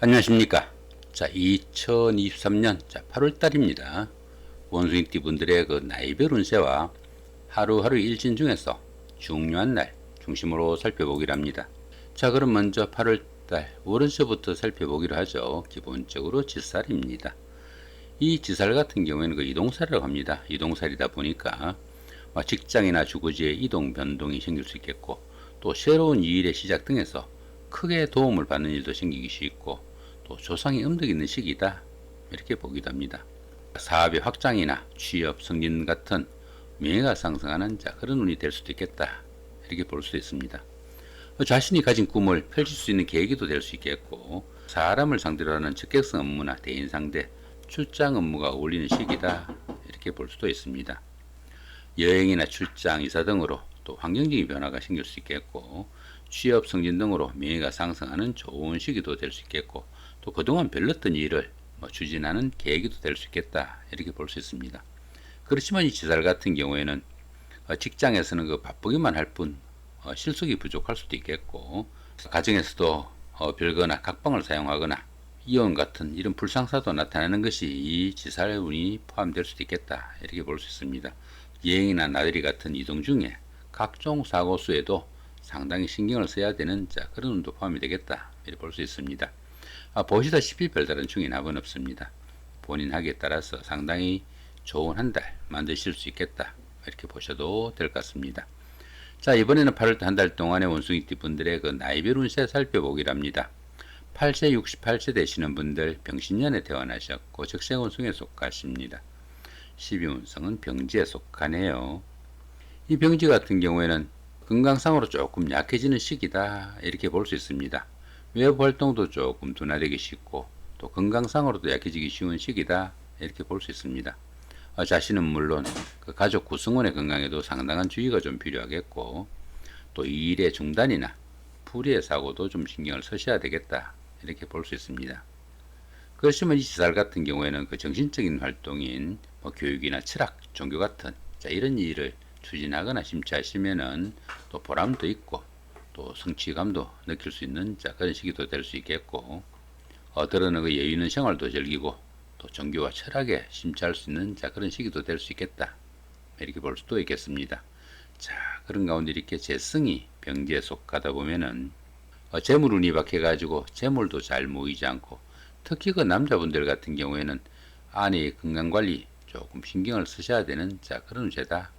안녕하십니까. 자, 2023년 자, 8월 달입니다. 원숭이띠 분들의 그 나이별 운세와 하루하루 일진 중에서 중요한 날 중심으로 살펴보기로 합니다. 자, 그럼 먼저 8월 달 월운세부터 살펴보기로 하죠. 기본적으로 지살입니다. 이 지살 같은 경우에는 그 이동살이라고 합니다. 이동살이다 보니까 뭐 직장이나 주거지의 이동 변동이 생길 수 있겠고 또 새로운 일의 시작 등에서 크게 도움을 받는 일도 생기기 쉽고 또 조상의 음덕이 있는 시기다 이렇게 보기도 합니다. 사업의 확장이나 취업 승진 같은 명예가 상승하는 자 그런 운이 될 수도 있겠다 이렇게 볼수 있습니다. 자신이 가진 꿈을 펼칠 수 있는 계기도 될 수 있겠고 사람을 상대로 하는 적격성 업무나 대인 상대 출장 업무가 어울리는 시기다 이렇게 볼 수도 있습니다. 여행이나 출장, 이사 등으로 또 환경적인 변화가 생길 수 있겠고 취업 승진 등으로 명예가 상승하는 좋은 시기도 될 수 있겠고 또 그동안 별렀던 일을 뭐 추진하는 계기도 될 수 있겠다 이렇게 볼 수 있습니다. 그렇지만 이 지살 같은 경우에는 어, 직장에서는 그 바쁘기만 할뿐 어, 실속이 부족할 수도 있겠고 가정에서도 어, 별거나 각방을 사용하거나 이혼 같은 이런 불상사도 나타나는 것이 이 지살의 운이 포함될 수도 있겠다 이렇게 볼 수 있습니다. 여행이나 나들이 같은 이동 중에 각종 사고 수에도 상당히 신경을 써야 되는 자 그런 운도 포함이 되겠다 이렇게 볼 수 있습니다. 아, 보시다시피 별다른 충인합은 없습니다. 본인 하기에 따라서 상당히 좋은 한 달 만드실 수 있겠다 이렇게 보셔도 될 것 같습니다. 자 이번에는 8월 한 달 동안의 원숭이띠 분들의 그 나이별 운세 살펴보기로 합니다. 8세 68세 되시는 분들 병신년에 태어나셨고 적생원숭에 속하십니다. 12운성은 병지에 속하네요. 이 병지 같은 경우에는 건강상으로 조금 약해지는 시기다 이렇게 볼 수 있습니다. 외부 활동도 조금 둔화되기 쉽고 또 건강상으로도 약해지기 쉬운 시기다 이렇게 볼 수 있습니다. 어, 자신은 물론 그 가족 구성원의 건강에도 상당한 주의가 좀 필요하겠고 또 일의 중단이나 불의의 사고도 좀 신경을 쓰셔야 되겠다 이렇게 볼 수 있습니다. 그렇지만 이 지살 같은 경우에는 그 정신적인 활동인 뭐 교육이나 철학, 종교 같은 자, 이런 일을 추진하거나 심취하시면은 또 보람도 있고 또 성취감도 느낄 수 있는 자, 그런 시기도 될 수 있겠고 어들어는 그 여유 있는 생활도 즐기고 또 종교와 철학에 심취할 수 있는 자, 그런 시기도 될 수 있겠다 이렇게 볼 수도 있겠습니다. 자 그런 가운데 이렇게 재성이 병지에 속하다 보면은 어, 재물운이 박해가지고 재물도 잘 모이지 않고 특히 그 남자분들 같은 경우에는 아내의 건강관리 조금 신경을 쓰셔야 되는 자 그런 운세다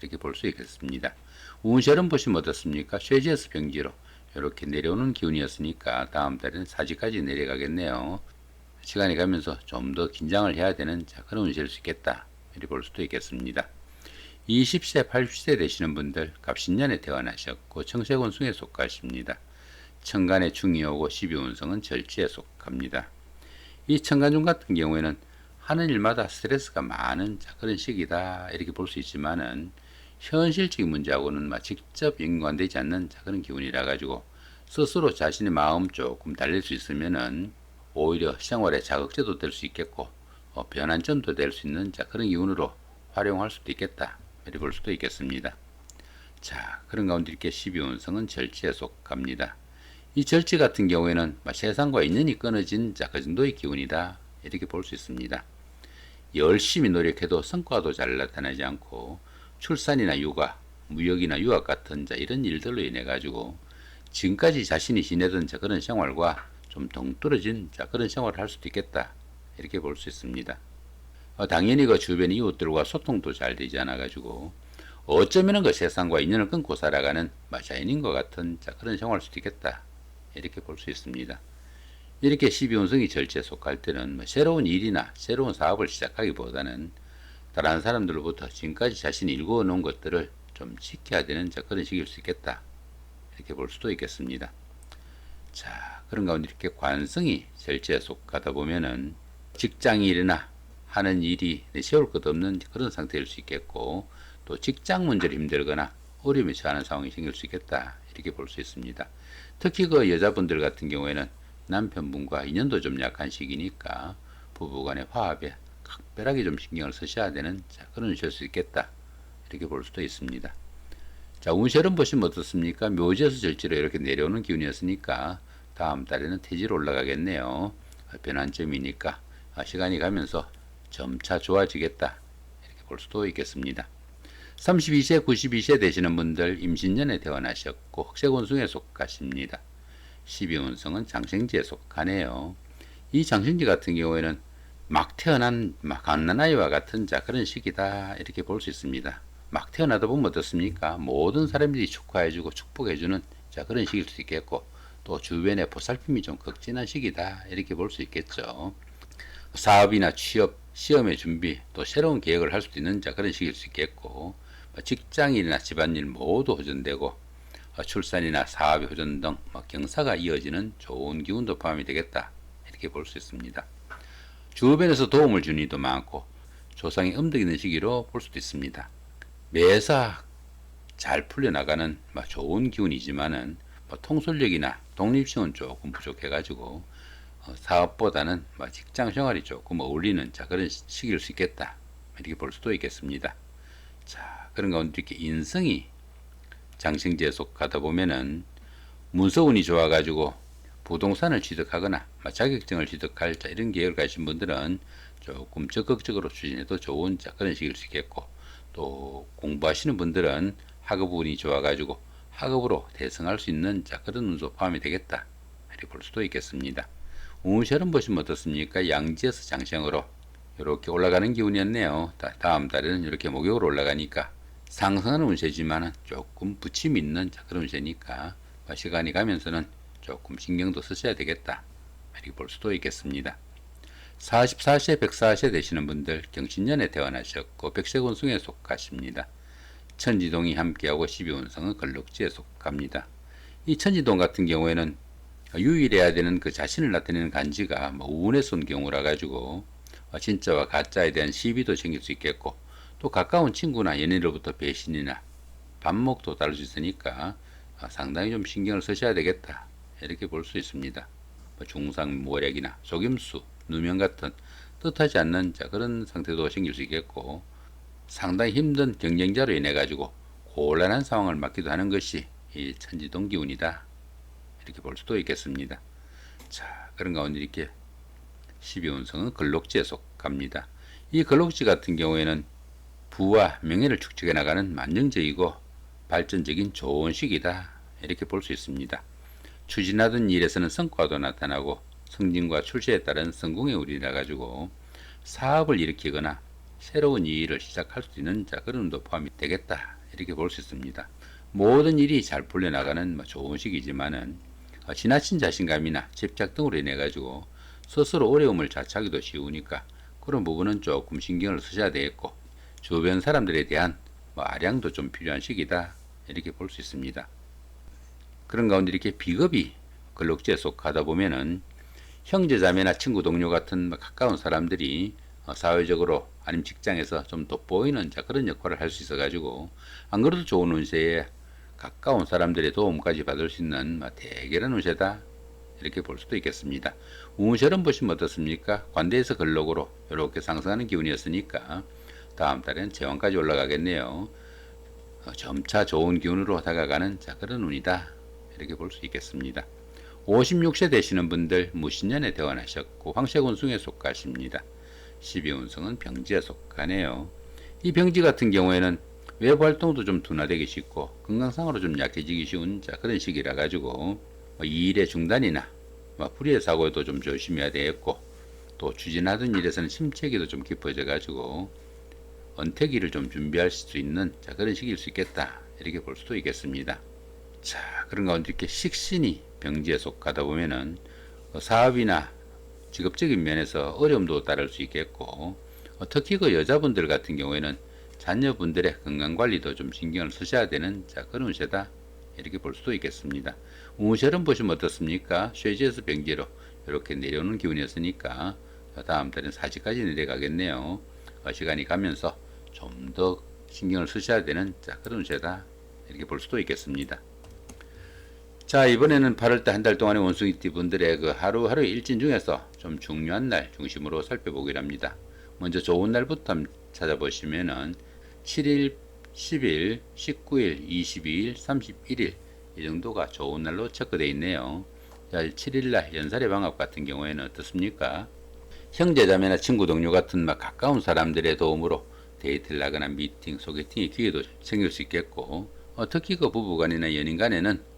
이렇게 볼 수 있겠습니다. 운세는 보시면 어떻습니까? 쇠지에서 병지로 이렇게 내려오는 기운이었으니까 다음 달에는 사지까지 내려가겠네요. 시간이 가면서 좀 더 긴장을 해야 되는 자 그런 운세일 수 있겠다 이렇게 볼 수도 있겠습니다. 20세, 80세 되시는 분들 갑신년에 태어나셨고 청세곤숭에 속하십니다. 천간의 중이 오고 12운성은 절지에 속합니다. 이 천간중 같은 경우에는 하는 일마다 스트레스가 많은 그런 시기다 이렇게 볼 수 있지만은 현실적인 문제하고는 직접 연관되지 않는 그런 기운이라 가지고 스스로 자신의 마음 조금 달랠 수 있으면은 오히려 생활에 자극제도 될 수 있겠고 어, 변환점도 될 수 있는 그런 기운으로 활용할 수도 있겠다 이렇게 볼 수도 있겠습니다. 자 그런 가운데 이렇게 12운성은 절지에 속합니다. 이 절지 같은 경우에는 세상과 인연이 끊어진 자, 그 정도의 기운이다. 이렇게 볼 수 있습니다. 열심히 노력해도 성과도 잘 나타나지 않고 출산이나 육아, 무역이나 유학 같은 자, 이런 일들로 인해 가지고 지금까지 자신이 지내던 자, 그런 생활과 좀 동떨어진 자, 그런 생활을 할 수도 있겠다. 이렇게 볼 수 있습니다. 어, 당연히 그 주변 이웃들과 소통도 잘 되지 않아 가지고 어쩌면은 그 세상과 인연을 끊고 살아가는 마자인인 것 같은 자, 그런 생활을 수도 있겠다. 이렇게 볼 수 있습니다. 이렇게 12운성이 절제에 속할 때는 뭐 새로운 일이나 새로운 사업을 시작하기보다는 다른 사람들로부터 지금까지 자신이 일구어 놓은 것들을 좀 지켜야 되는 그런 시기일 수 있겠다. 이렇게 볼 수도 있겠습니다. 자, 그런 가운데 이렇게 관성이 절제에 속하다 보면은 직장일이나 하는 일이 세울 것 없는 그런 상태일 수 있겠고 또 직장 문제로 힘들거나 어려움에 처하는 상황이 생길 수 있겠다. 이렇게 볼 수 있습니다. 특히 그 여자분들 같은 경우에는 남편분과 인연도 좀 약한 시기니까 부부 간의 화합에 각별하게 좀 신경을 쓰셔야 되는 자, 그런 운세일 수 있겠다. 이렇게 볼 수도 있습니다. 자, 운세를 보시면 어떻습니까? 묘지에서 절지로 이렇게 내려오는 기운이었으니까 다음 달에는 태지로 올라가겠네요. 아, 변환점이니까 아, 시간이 가면서 점차 좋아지겠다. 이렇게 볼 수도 있겠습니다. 32세, 92세 되시는 분들 임신년에 태어나셨고 흑색운성에 속하십니다. 12운성은 장생지에 속하네요. 이 장생지 같은 경우에는 막 태어난 막 갓난아이와 같은 자 그런 시기다 이렇게 볼 수 있습니다. 막 태어나다 보면 어떻습니까? 모든 사람들이 축하해주고 축복해주는 자 그런 시기일 수 있겠고 또 주변에 보살핌이 좀 극진한 시기다 이렇게 볼 수 있겠죠. 사업이나 취업, 시험의 준비, 또 새로운 계획을 할 수도 있는 자 그런 시기일 수 있겠고 직장일이나 집안일 모두 호전되고 어, 출산이나 사업의 호전 등뭐 경사가 이어지는 좋은 기운도 포함이 되겠다 이렇게 볼 수 있습니다. 주변에서 도움을 주는 이도 많고 조상이 음덕 있는 시기로 볼 수도 있습니다. 매사 잘 풀려나가는 뭐 좋은 기운이지만은 뭐 통솔력이나 독립심은 조금 부족해가지고 어, 사업보다는 뭐 직장 생활이 조금 어울리는 자 그런 시- 시기일 수 있겠다 이렇게 볼 수도 있겠습니다. 자 그런 가운데 이렇게 인성이 장생지에 속하다 보면은 문서운이 좋아가지고 부동산을 취득하거나 뭐 자격증을 취득할 자 이런 계획을 가신 분들은 조금 적극적으로 추진해도 좋은 자 그런 시기일 수 있겠고 또 공부하시는 분들은 학업 운이 좋아가지고 학업으로 대성할 수 있는 자 그런 운도 포함이 되겠다 이렇게 볼 수도 있겠습니다. 운시험 보시면 어떻습니까? 양지에서 장생으로 이렇게 올라가는 기운이었네요. 다, 다음 달에는 이렇게 목욕으로 올라가니까 상승하는 운세지만은 조금 부침 있는 자 그런 운세니까 뭐 시간이 가면서는 조금 신경도 쓰셔야 되겠다 이렇게 볼 수도 있겠습니다. 44세, 104세 되시는 분들 경신년에 태어나셨고 백색운성에 속하십니다. 천지동이 함께하고 12운성은 걸럭지에 속합니다. 이 천지동 같은 경우에는 유일해야 되는 그 자신을 나타내는 간지가 뭐 우운에서 온 경우라 가지고 어, 진짜와 가짜에 대한 시비도 생길 수 있겠고 또 가까운 친구나 연인으로부터 배신이나 반목도 다를 수 있으니까 어, 상당히 좀 신경을 쓰셔야 되겠다 이렇게 볼 수 있습니다. 뭐 중상모략이나 속임수, 누명 같은 뜻하지 않는 자 그런 상태도 생길 수 있겠고 상당히 힘든 경쟁자로 인해 가지고 곤란한 상황을 맞기도 하는 것이 이 천지동 기운이다 이렇게 볼 수도 있겠습니다. 자 그런 가운데 이렇게 12운성은 걸록지에 속합니다. 이 걸록지 같은 경우에는 부와 명예를 축적해 나가는 만능적이고 발전적인 좋은 시기다 이렇게 볼 수 있습니다. 추진하던 일에서는 성과도 나타나고 승진과 출세에 따른 성공의 우리라 가지고 사업을 일으키거나 새로운 일을 시작할 수 있는 자 그런 도 포함이 되겠다 이렇게 볼 수 있습니다. 모든 일이 잘 풀려나가는 뭐 좋은 시기지만은 어, 지나친 자신감이나 집착 등으로 인해 가지고 스스로 어려움을 자초하기도 쉬우니까 그런 부분은 조금 신경을 쓰셔야 되겠고 주변 사람들에 대한 뭐 아량도 좀 필요한 시기다 이렇게 볼 수 있습니다. 그런 가운데 이렇게 비겁이 근록지에 속하다 보면은 형제 자매나 친구 동료 같은 뭐 가까운 사람들이 어, 사회적으로 아니면 직장에서 좀 돋보이는 자 그런 역할을 할 수 있어 가지고 안 그래도 좋은 운세에 가까운 사람들의 도움까지 받을 수 있는 뭐 대결한 운세다 이렇게 볼 수도 있겠습니다. 운세를 보시면 어떻습니까? 관대에서 근록으로 이렇게 상승하는 기운이었으니까 다음 달에는 재원까지 올라가겠네요. 어, 점차 좋은 기운으로 다가가는 자 그런 운이다 이렇게 볼 수 있겠습니다. 56세 되시는 분들 무신년에 태어나셨고 황색운승에 속하십니다. 12운성은 병지에 속하네요. 이 병지 같은 경우에는 외부 활동도 좀 둔화되기 쉽고 건강상으로 좀 약해지기 쉬운 자 그런 시기라 가지고 뭐 일의 중단이나 뭐 불의의 사고에도 좀 조심해야 되겠고 또 추진하던 일에서는 침체기도 좀 깊어져 가지고 은퇴기를 좀 준비할 수 있는 자 그런 시기일 수 있겠다 이렇게 볼 수도 있겠습니다. 자 그런 가운데 이렇게 식신이 병지에 속하다 보면은 어, 사업이나 직업적인 면에서 어려움도 따를 수 있겠고 어, 특히 그 여자분들 같은 경우에는 자녀분들의 건강 관리도 좀 신경을 쓰셔야 되는 자 그런 운세다 이렇게 볼 수도 있겠습니다. 운세를 보시면 어떻습니까? 쇠지에서 병지로 이렇게 내려오는 기운이었으니까 다음 달엔 사지까지 내려가겠네요. 어, 시간이 가면서 좀 더 신경을 쓰셔야 되는 자 그런 운세다 이렇게 볼 수도 있겠습니다. 자 이번에는 8월달 한 달 동안의 원숭이띠 분들의 그 하루하루 일진 중에서 좀 중요한 날 중심으로 살펴보기로 합니다. 먼저 좋은 날부터 찾아보시면은 7일, 10일, 19일, 22일, 31일 이 정도가 좋은 날로 체크되어 있네요. 자, 7일날 연살의 방학 같은 경우에는 어떻습니까? 형제자매나 친구 동료 같은 막 가까운 사람들의 도움으로 데이트를 하거나 미팅, 소개팅의 기회도 생길 수 있겠고 어, 특히 그 부부간이나 연인 간에는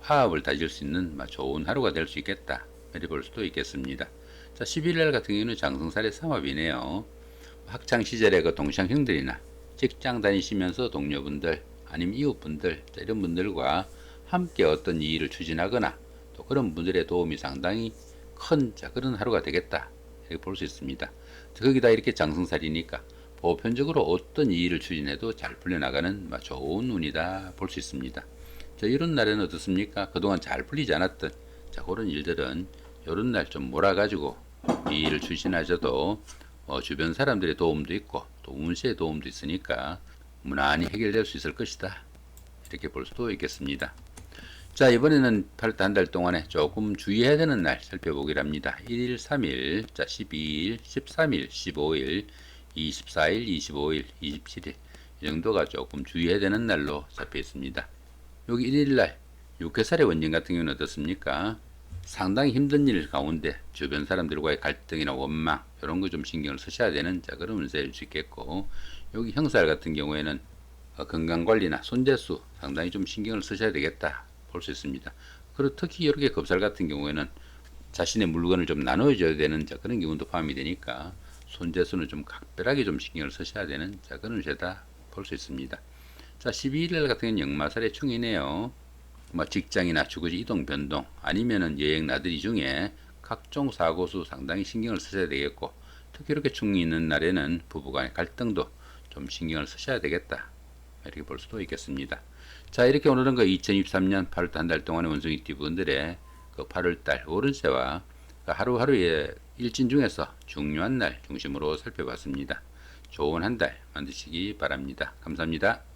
화합을 다질 수 있는 막 좋은 하루가 될 수 있겠다. 이렇게 볼 수도 있겠습니다. 자, 11일 같은 경우는 장성살의 삼합이네요. 학창 시절의 그 동창 형들이나 직장 다니시면서 동료분들 아니면 이웃분들 자, 이런 분들과 함께 어떤 일을 추진하거나 또 그런 분들의 도움이 상당히 큰 자, 그런 하루가 되겠다 이렇게 볼 수 있습니다. 자, 거기다 이렇게 장성살이니까 보편적으로 어떤 일을 추진해도 잘 풀려나가는 막 좋은 운이다 볼 수 있습니다. 자, 이런 날에는 어떻습니까? 그동안 잘 풀리지 않았던 자, 그런 일들은 이런 날 좀 몰아가지고 이 일을 추진하셔도 어, 주변 사람들의 도움도 있고 또 운세의 도움도 있으니까 무난히 해결될 수 있을 것이다. 이렇게 볼 수도 있겠습니다. 자 이번에는 8달 한달 동안에 조금 주의해야 되는 날 살펴보기로 합니다. 1일, 3일, 자 12일, 13일, 15일, 24일, 25일, 27일 이 정도가 조금 주의해야 되는 날로 잡혀 있습니다. 여기 1일 날 육회살의 원진 같은 경우는 어떻습니까? 상당히 힘든 일 가운데 주변 사람들과의 갈등이나 원망 이런 거 좀 신경을 쓰셔야 되는 자 그런 운세일 수 있겠고 여기 형살 같은 경우에는 어, 건강 관리나 손재수 상당히 좀 신경을 쓰셔야 되겠다 볼 수 있습니다. 그리고 특히 이렇게 겁살 같은 경우에는 자신의 물건을 좀 나눠줘야 되는 자 그런 기운도 포함이 되니까 손재수는 좀 각별하게 좀 신경을 쓰셔야 되는 자 그런 운세다 볼 수 있습니다. 자 12일 같은 경우는 역마살의 충이네요. 뭐 직장이나 주거지 이동 변동 아니면은 여행 나들이 중에 각종 사고수 상당히 신경을 쓰셔야 되겠고 특히 이렇게 충이 있는 날에는 부부간의 갈등도 좀 신경을 쓰셔야 되겠다 이렇게 볼 수도 있겠습니다. 자 이렇게 오늘은 그 2023년 8월 한달 동안의 원숭이 띠 분들의 그 8월달 오른세와 그 하루하루의 일진 중에서 중요한 날 중심으로 살펴봤습니다. 좋은 한 달 만드시기 바랍니다. 감사합니다.